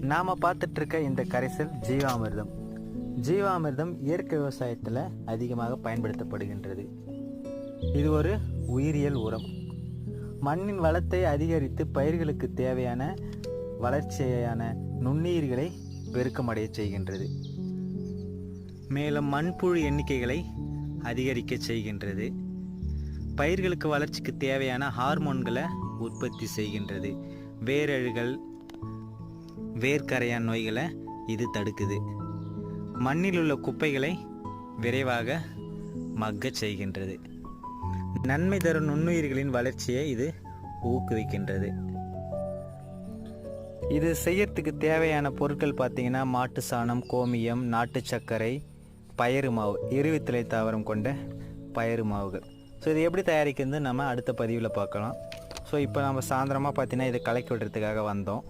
நாம் பார்த்துட்ருக்க இந்த கரைசல் ஜீவாமிர்தம். ஜீவாமிர்தம் இயற்கை விவசாயத்தில் அதிகமாக பயன்படுத்தப்படுகின்றது. இது ஒரு உயிரியல் உரம். மண்ணின் வளத்தை அதிகரித்து பயிர்களுக்கு தேவையான வளர்ச்சியான நுண்ணுயிர்களை பெருக்கமடைய செய்கின்றது. மேலும் மண்புழு எண்ணிக்கைகளை அதிகரிக்க செய்கின்றது. பயிர்களுக்கு வளர்ச்சிக்கு தேவையான ஹார்மோன்களை உற்பத்தி செய்கின்றது. வேரழுகள் வேர்க்கரையான் நோய்களை இது தடுக்குது. மண்ணில் உள்ள குப்பைகளை விரைவாக மக்கச் செய்கின்றது. நன்மை தரும் நுண்ணுயிர்களின் வளர்ச்சியை இது ஊக்குவிக்கின்றது. இது செய்யறதுக்கு தேவையான பொருட்கள் பார்த்தீங்கன்னா மாட்டு சாணம் கோமியம் நாட்டு சர்க்கரை பயறு மாவு இருவித்திலை தாவரம் கொண்ட பயறு மாவுகள். ஸோ இது எப்படி தயாரிக்கிறது நம்ம அடுத்த பதிவில் பார்க்கலாம். ஸோ இப்போ நம்ம சாயந்தரமாக பார்த்தீங்கன்னா இதை கலக்கி விடுறதுக்காக வந்தோம்.